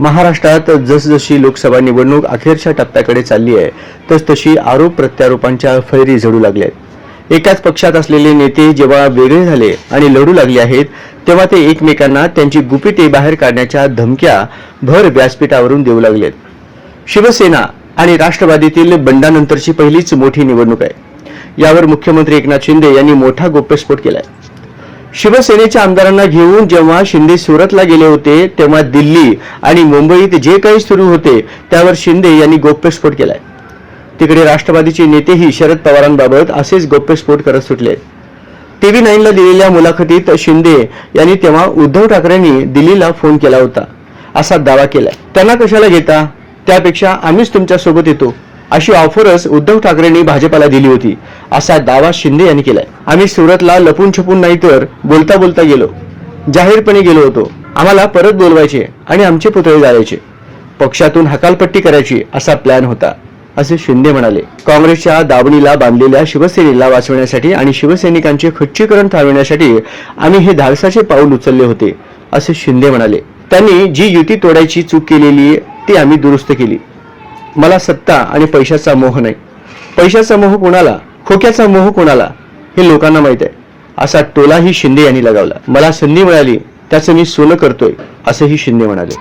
महाराष्ट्रात जसजशी लोकसभा निवडणूक अखेरच्या टप्प्याकडे चालली आहे तसतशी आरोप प्रत्यारोपांच्या फैरी झडू लागल्या आहेत एकाच पक्षात असलेले नेते जेव्हा वेगळे झाले आणि लढू लागले आहेत तेव्हा ते एकमेकांना त्यांची गुपिते बाहेर काढण्याच्या धमक्या भर व्यासपीठावरून देऊ लागलेत. शिवसेना आणि राष्ट्रवादीतील बंडानंतरची पहिलीच मोठी निवडणूक आहे. यावर मुख्यमंत्री एकनाथ शिंदे यांनी मोठा गोप्यस्फोट केलाय. शिवसेनेच्या आमदारांना घेऊन जेव्हा शिंदे सुरतला गेले होते तेव्हा दिल्ली आणि मुंबईत जे काही सुरू होते त्यावर शिंदे यांनी गोप्यस्फोट केलाय. तिकडे राष्ट्रवादीचे नेतेही शरद पवारांबाबत असेच गोप्यस्फोट करत सुटले. टीव्ही नाईनला दिलेल्या मुलाखतीत शिंदे यांनी तेव्हा उद्धव ठाकरेंनी दिल्लीला फोन केला होता असा दावा केलाय. त्यांना कशाला घेता? त्यापेक्षा आम्हीच तुमच्यासोबत येतो. अशी ऑफरच उद्धव ठाकरेंनी भाजपाला दिली होती असा दावा शिंदे यांनी केलाय. आम्ही सुरतला लपून छपून नाही तर बोलता बोलता गेलो. जाहीरपणे गेलो होतो. आम्हाला परत बोलवायचे आणि आमचे पुतळे जायचे पक्षातून हकालपट्टी करायची असा प्लॅन होता असे शिंदे म्हणाले. काँग्रेसच्या दाबणीला बांधलेल्या शिवसेनेला वाचवण्यासाठी आणि शिवसैनिकांचे खच्चीकरण थांबविण्यासाठी आम्ही हे धाडसाचे पाऊल उचलले होते असे शिंदे म्हणाले. त्यांनी जी युती तोडायची चूक केलेली ती आम्ही दुरुस्त केली. मला सत्ता आणि पैशाचा मोह नाही. पैशाचा मोह कोणाला? खोक्याचा मोह कोणाला? हे लोकांना माहीत आहे. असा टोलाही शिंदे यांनी लगावला. मला संधी मिळाली त्याचं मी सोनं करतोय असंही शिंदे म्हणाले.